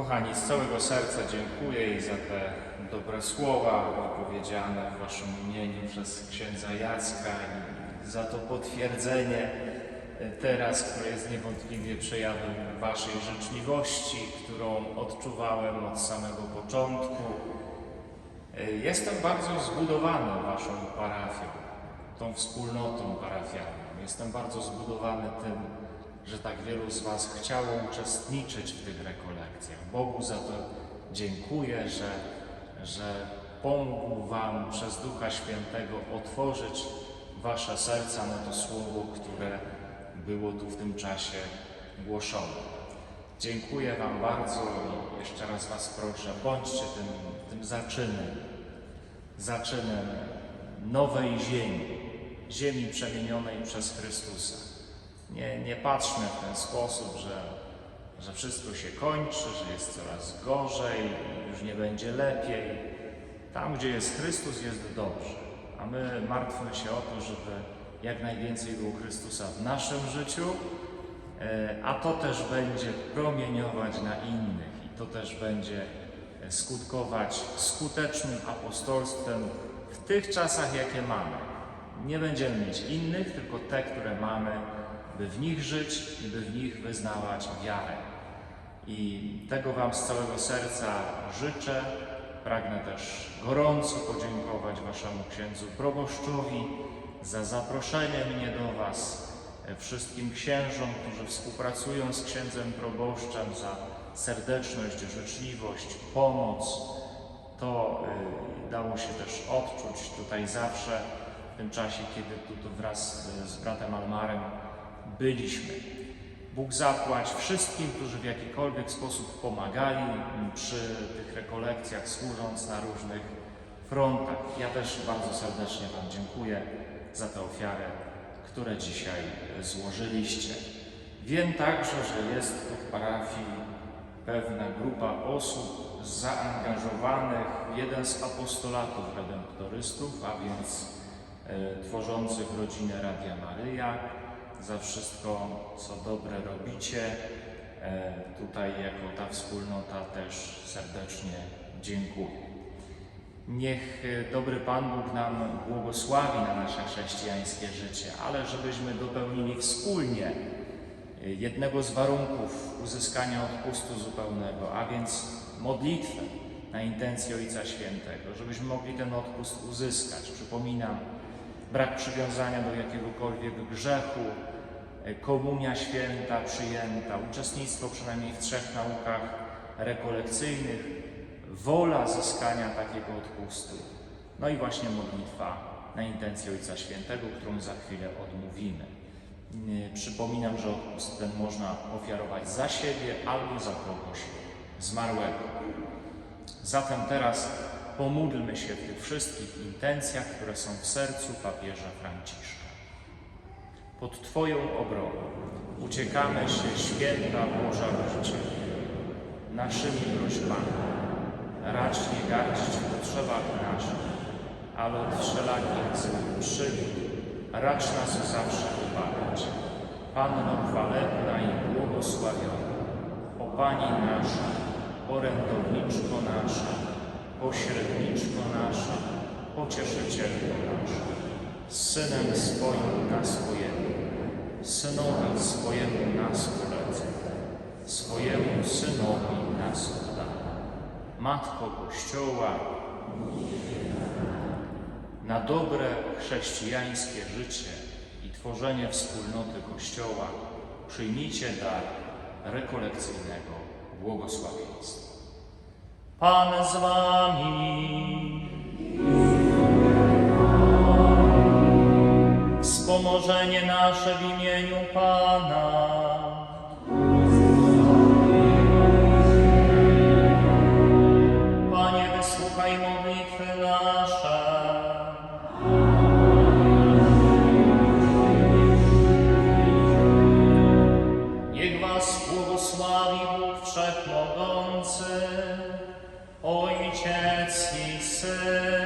Kochani, z całego serca dziękuję i za te dobre słowa wypowiedziane w Waszym imieniu przez księdza Jacka i za to potwierdzenie teraz, które jest niewątpliwie przejawem Waszej życzliwości, którą odczuwałem od samego początku. Jestem bardzo zbudowany Waszą parafią, tą wspólnotą parafialną. Jestem bardzo zbudowany tym, że tak wielu z Was chciało uczestniczyć w tych rekolekcjach. Bogu za to dziękuję, że, że pomógł Wam przez Ducha Świętego otworzyć Wasze serca na to słowo, które było tu w tym czasie głoszone. Dziękuję Wam bardzo i jeszcze raz Was proszę, bądźcie tym, tym zaczynem, zaczynem nowej ziemi, ziemi przemienionej przez Chrystusa. Nie, nie patrzmy w ten sposób, że, że wszystko się kończy, że jest coraz gorzej, już nie będzie lepiej. Tam, gdzie jest Chrystus, jest dobrze, a my martwmy się o to, żeby jak najwięcej było Chrystusa w naszym życiu, e, a to też będzie promieniować na innych i to też będzie e, skutkować skutecznym apostolstwem w tych czasach, jakie mamy. Nie będziemy mieć innych, tylko te, które mamy, by w nich żyć i by w nich wyznawać wiarę. I tego Wam z całego serca życzę. Pragnę też gorąco podziękować Waszemu księdzu proboszczowi za zaproszenie mnie do Was, e, wszystkim księżom, którzy współpracują z księdzem proboszczem, za serdeczność, życzliwość, pomoc. To y, dało się też odczuć tutaj zawsze w tym czasie, kiedy tu, tu wraz z, z bratem Almarem byliśmy. Bóg zapłać wszystkim, którzy w jakikolwiek sposób pomagali przy tych rekolekcjach, służąc na różnych frontach. Ja też bardzo serdecznie Wam dziękuję za tę ofiarę, które dzisiaj złożyliście. Wiem także, że jest tu w parafii pewna grupa osób zaangażowanych w jeden z apostolatów redemptorystów, a więc e, tworzących rodzinę Radia Maryja. Za wszystko, co dobre robicie, e, tutaj jako ta wspólnota też serdecznie dziękuję. Niech e, dobry Pan Bóg nam błogosławi na nasze chrześcijańskie życie, ale żebyśmy dopełnili wspólnie e, jednego z warunków uzyskania odpustu zupełnego, a więc modlitwę na intencję Ojca Świętego, żebyśmy mogli ten odpust uzyskać. Przypominam, brak przywiązania do jakiegokolwiek grzechu, e, komunia święta przyjęta, uczestnictwo przynajmniej w trzech naukach rekolekcyjnych, wola zyskania takiego odpustu. No i właśnie modlitwa na intencję Ojca Świętego, którą za chwilę odmówimy. Yy, Przypominam, że odpust ten można ofiarować za siebie albo za kogoś zmarłego. Zatem teraz pomódlmy się w tych wszystkich intencjach, które są w sercu papieża Franciszka. Pod Twoją obroną uciekamy się święta Boża Rodzicielu naszymi prośbami. Racz nie gardzić w potrzebach naszych, ale od wszelakich złych racz nas zawsze wybawiać. Panno chwalebna i błogosławiona, o Pani nasza, orędowniczko pośredniczko nasza, pocieszycielko nasza, Synem swoim na swojemu, Synowi swojemu nas polecę, swojemu Synowi nas odda. Matko Kościoła, na dobre chrześcijańskie życie i tworzenie wspólnoty Kościoła przyjmijcie dar rekolekcyjnego błogosławieństwa. Pan z wami. Wspomożenie nasze w imieniu Pana. chance he said.